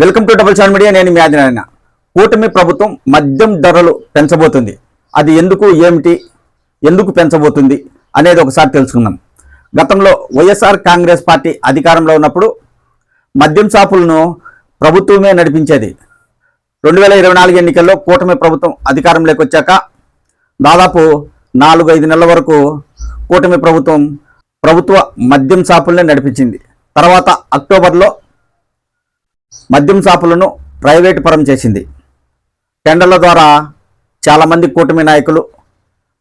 Welcome to double seven media నేను మీ ఆదినారాయణ. కూటమి ప్రభుత్వం మద్యం ధరలు పెంచబోతుంది. అది ఎందుకు ఏమిటి ఎందుకు పెంచబోతుంది అనేది ఒకసారి తెలుసుకుందాం. గతంలో వైఎస్ఆర్ కాంగ్రెస్ పార్టీ అధికారంలో ఉన్నప్పుడు మద్యం షాపులను ప్రభుత్వమే నడిపించేది. రెండు వేల ఇరవై నాలుగు ఎన్నికల్లో కూటమి ప్రభుత్వం అధికారంలోకి వచ్చాక దాదాపు నాలుగు ఐదు నెలల వరకు కూటమి ప్రభుత్వం ప్రభుత్వ మద్యం షాపులనే నడిపించింది. తర్వాత అక్టోబర్లో మద్యం షాపులను ప్రైవేటు పరం చేసింది. టెండర్ల ద్వారా చాలామంది కూటమి నాయకులు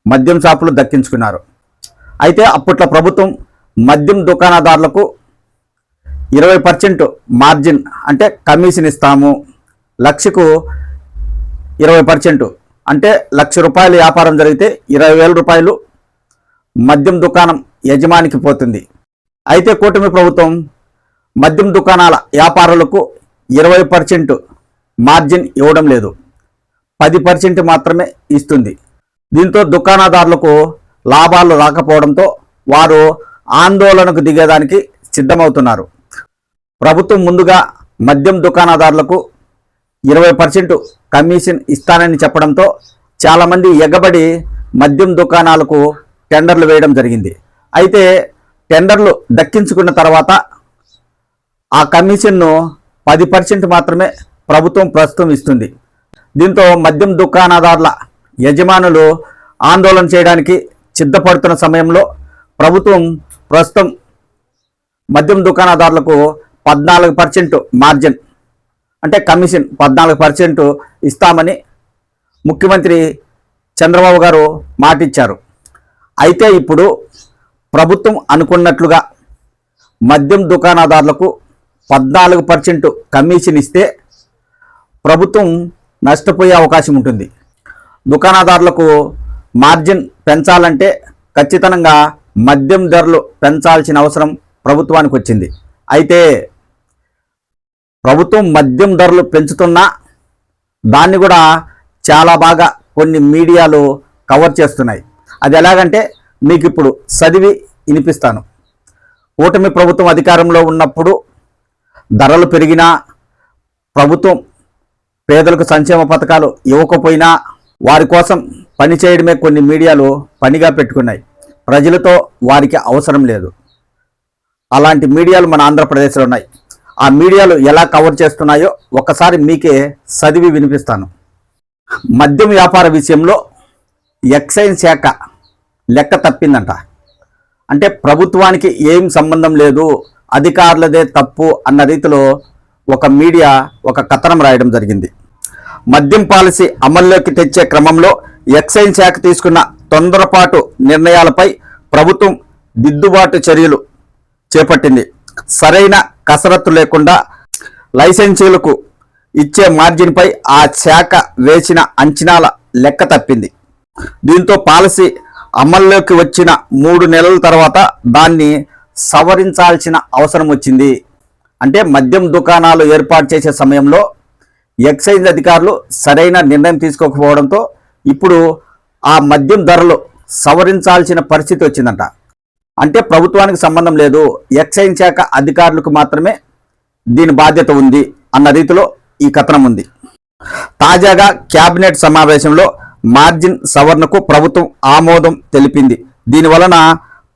మద్యం షాపులు దక్కించుకున్నారు. అయితే అప్పట్లో ప్రభుత్వం మద్యం దుకాణదారులకు ఇరవై పర్సెంట్ మార్జిన్ అంటే కమిషన్ ఇస్తాము లక్షకు ఇరవై పర్సెంట్ అంటే లక్ష రూపాయలు వ్యాపారం జరిగితే ఇరవై వేల రూపాయలు మద్యం దుకాణం యజమానికి పోతుంది. అయితే కూటమి ప్రభుత్వం మద్యం దుకాణాల వ్యాపారులకు ఇరవై పర్సెంట్ మార్జిన్ ఇవ్వడం లేదు. పది పర్సెంట్ మాత్రమే ఇస్తుంది. దీంతో దుకాణదారులకు లాభాలు రాకపోవడంతో వారు ఆందోళనకు దిగేదానికి సిద్ధమవుతున్నారు. ప్రభుత్వం ముందుగా మద్యం దుకాణదారులకు ఇరవై పర్సెంట్ కమిషన్ ఇస్తానని చెప్పడంతో చాలామంది ఎగబడి మద్యం దుకాణాలకు టెండర్లు వేయడం జరిగింది. అయితే టెండర్లు దక్కించుకున్న తర్వాత ఆ కమిషన్ను పది పర్సెంట్ మాత్రమే ప్రభుత్వం ప్రస్తుతం ఇస్తుంది. దీంతో మద్యం దుకాణదారుల యజమానులు ఆందోళన చేయడానికి సిద్ధపడుతున్న సమయంలో ప్రభుత్వం ప్రస్తుతం మద్యం దుకాణదారులకు పద్నాలుగు పర్సెంట్ మార్జిన్ అంటే కమిషన్ పద్నాలుగు పర్సెంట్ ఇస్తామని ముఖ్యమంత్రి చంద్రబాబు గారు మాటిచ్చారు. అయితే ఇప్పుడు ప్రభుత్వం అనుకున్నట్లుగా మద్యం దుకాణదారులకు పద్నాలుగు పర్సెంట్ కమిషన్ ఇస్తే ప్రభుత్వం నష్టపోయే అవకాశం ఉంటుంది. దుకాణదారులకు మార్జిన్ పెంచాలంటే ఖచ్చితంగా మద్యం ధరలు పెంచాల్సిన అవసరం ప్రభుత్వానికి వచ్చింది. అయితే ప్రభుత్వం మద్యం ధరలు పెంచుతున్నా దాన్ని కూడా చాలా బాగా కొన్ని మీడియాలు కవర్ చేస్తున్నాయి. అది ఎలాగంటే మీకు ఇప్పుడు చదివి వినిపిస్తాను. కూటమి ప్రభుత్వం అధికారంలో ఉన్నప్పుడు ధరలు పెరిగినా ప్రభుత్వం పేదలకు సంక్షేమ పథకాలు ఇవ్వకపోయినా వారి కోసం పని చేయడమే కొన్ని మీడియాలు పనిగా పెట్టుకున్నాయి. ప్రజలతో వారికి అవసరం లేదు. అలాంటి మీడియాలు మన ఆంధ్రప్రదేశ్లో ఉన్నాయి. ఆ మీడియాలు ఎలా కవర్ చేస్తున్నాయో ఒకసారి మీకే చదివి వినిపిస్తాను. మద్యం వ్యాపార విషయంలో ఎక్సైజ్ శాఖ లెక్క తప్పిందంట. అంటే ప్రభుత్వానికి ఏం సంబంధం లేదు అధికారులదే తప్పు అన్న రీతిలో ఒక మీడియా ఒక కథనం రాయడం జరిగింది. మద్యం పాలసీ అమల్లోకి తెచ్చే క్రమంలో ఎక్సైజ్ శాఖ తీసుకున్న తొందరపాటు నిర్ణయాలపై ప్రభుత్వం దిద్దుబాటు చర్యలు చేపట్టింది. సరైన కసరత్తు లేకుండా లైసెన్సీలకు ఇచ్చే మార్జిన్పై ఆ శాఖ వేసిన అంచనాల లెక్క తప్పింది. దీంతో పాలసీ అమల్లోకి వచ్చిన మూడు నెలల తర్వాత దాన్ని సవరించాల్సిన అవసరం వచ్చింది. అంటే మద్యం దుకాణాలు ఏర్పాటు చేసే సమయంలో ఎక్సైజ్ అధికారులు సరైన నిర్ణయం తీసుకోకపోవడంతో ఇప్పుడు ఆ మద్యం ధరలు సవరించాల్సిన పరిస్థితి వచ్చిందంట. అంటే ప్రభుత్వానికి సంబంధం లేదు. ఎక్సైజ్ శాఖ అధికారులకు మాత్రమే దీని బాధ్యత ఉంది అన్న రీతిలో ఈ కథనం ఉంది. తాజాగా క్యాబినెట్ సమావేశంలో మార్జిన్ సవరణకు ప్రభుత్వం ఆమోదం తెలిపింది. దీని వలన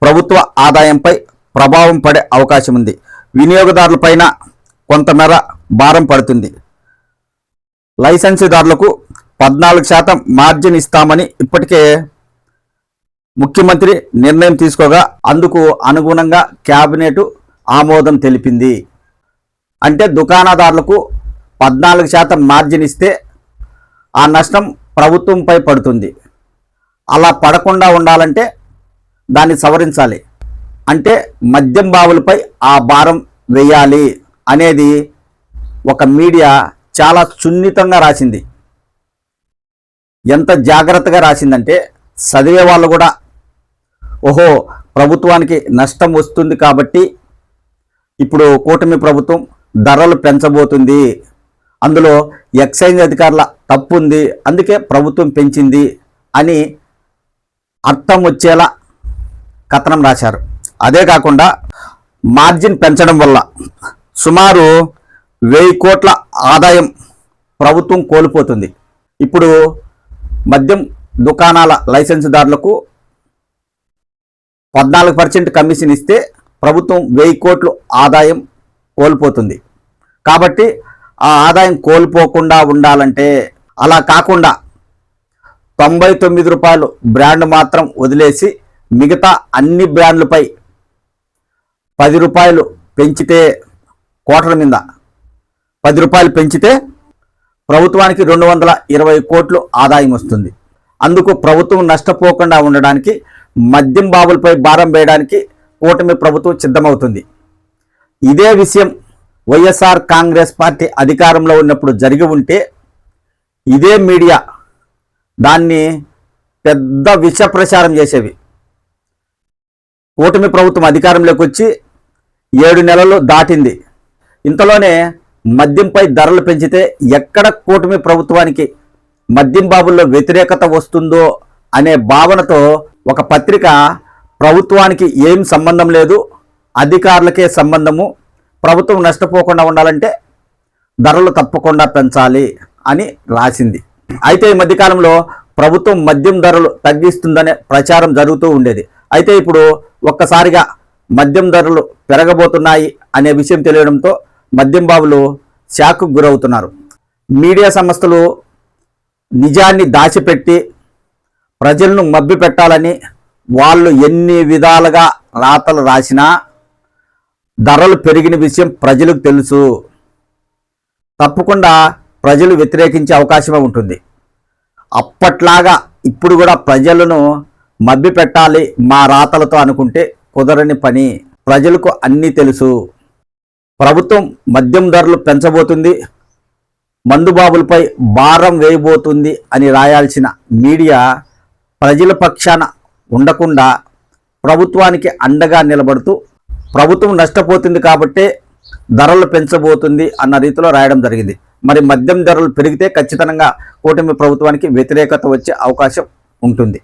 ప్రభుత్వ ఆదాయంపై ప్రభావం పడే అవకాశం ఉంది వినియోగదారులపైన కొంతమేర భారం పడుతుంది. లైసెన్సుదారులకు పద్నాలుగు శాతం మార్జిన్ ఇస్తామని ఇప్పటికే ముఖ్యమంత్రి నిర్ణయం తీసుకోగా అందుకు అనుగుణంగా క్యాబినెట్ ఆమోదం తెలిపింది. అంటే దుకాణదారులకు పద్నాలుగు శాతం మార్జిన్ ఇస్తే ఆ నష్టం ప్రభుత్వంపై పడుతుంది. అలా పడకుండా ఉండాలంటే దాన్ని సవరించాలి. అంటే మద్యం బావులపై ఆ భారం వేయాలి అనేది ఒక మీడియా చాలా సున్నితంగా రాసింది. ఎంత జాగ్రత్తగా రాసిందంటే చదివే వాళ్ళు కూడా ఓహో ప్రభుత్వానికి నష్టం వస్తుంది కాబట్టి ఇప్పుడు కూటమి ప్రభుత్వం ధరలు పెంచబోతుంది. అందులో ఎక్సైజ్ అధికారుల తప్పు ఉంది అందుకే ప్రభుత్వం పెంచింది అని అర్థం వచ్చేలా కథనం రాశారు. అదే కాకుండా మార్జిన్ పెంచడం వల్ల సుమారు వెయ్యి కోట్ల ఆదాయం ప్రభుత్వం కోల్పోతుంది. ఇప్పుడు మద్యం దుకాణాల లైసెన్సుదారులకు పద్నాలుగు పర్సెంట్ కమిషన్ ఇస్తే ప్రభుత్వం వెయ్యి కోట్లు ఆదాయం కోల్పోతుంది. కాబట్టి ఆ ఆదాయం కోల్పోకుండా ఉండాలంటే అలా కాకుండా తొంభై తొమ్మిది రూపాయలు బ్రాండ్ మాత్రం వదిలేసి మిగతా అన్ని బ్రాండ్లపై పది రూపాయలు పెంచితే కోట్ల మీద. పది రూపాయలు పెంచితే ప్రభుత్వానికి రెండు వందల ఇరవై కోట్లు ఆదాయం వస్తుంది. అందుకు ప్రభుత్వం నష్టపోకుండా ఉండడానికి మద్యం బాబులపై భారం వేయడానికి కూటమి ప్రభుత్వం సిద్ధమవుతుంది. ఇదే విషయం వైఎస్ఆర్ కాంగ్రెస్ పార్టీ అధికారంలో ఉన్నప్పుడు జరిగి ఉంటే ఇదే మీడియా దాన్ని పెద్ద విష ప్రచారం చేసేవి. కూటమి ప్రభుత్వం అధికారంలోకి వచ్చి ఏడు నెలలు దాటింది. ఇంతలోనే మద్యంపై ధరలు పెంచితే ఎక్కడ కూటమి ప్రభుత్వానికి మద్యం బాబుల్లో వ్యతిరేకత వస్తుందో అనే భావనతో ఒక పత్రిక ప్రభుత్వానికి ఏం సంబంధం లేదు అధికారులకే సంబంధము ప్రభుత్వం నష్టపోకుండా ఉండాలంటే ధరలు తప్పకుండా పెంచాలి అని రాసింది. అయితే ఈ మధ్యకాలంలో ప్రభుత్వం మద్యం ధరలు తగ్గిస్తుందనే ప్రచారం జరుగుతూ ఉండేది. అయితే ఇప్పుడు ఒక్కసారిగా మద్యం ధరలు పెరగబోతున్నాయి అనే విషయం తెలియడంతో మద్యం బాబులు షాక్కు గురవుతున్నారు. మీడియా సంస్థలు నిజాన్ని దాచిపెట్టి ప్రజలను మబ్బి పెట్టాలని వాళ్ళు ఎన్ని విధాలుగా రాతలు రాసినా ధరలు పెరిగిన విషయం ప్రజలకు తెలుసు. తప్పకుండా ప్రజలు వ్యతిరేకించే అవకాశమే ఉంటుంది. అప్పట్లాగా ఇప్పుడు కూడా ప్రజలను మబ్బి పెట్టాలి మా రాతలతో అనుకుంటే కుదరని పని ప్రజలకు అన్నీ తెలుసు. ప్రభుత్వం మద్యం ధరలు పెంచబోతుంది. మందుబాబులపై భారం వేయబోతుంది అని రాయాల్సిన మీడియా ప్రజల పక్షాన ఉండకుండా ప్రభుత్వానికి అండగా నిలబడుతూ ప్రభుత్వం నష్టపోతుంది కాబట్టే ధరలు పెంచబోతుంది అన్న రీతిలో రాయడం జరిగింది. మరి మద్యం ధరలు పెరిగితే ఖచ్చితంగా కూటమి ప్రభుత్వానికి వ్యతిరేకత వచ్చే అవకాశం ఉంటుంది.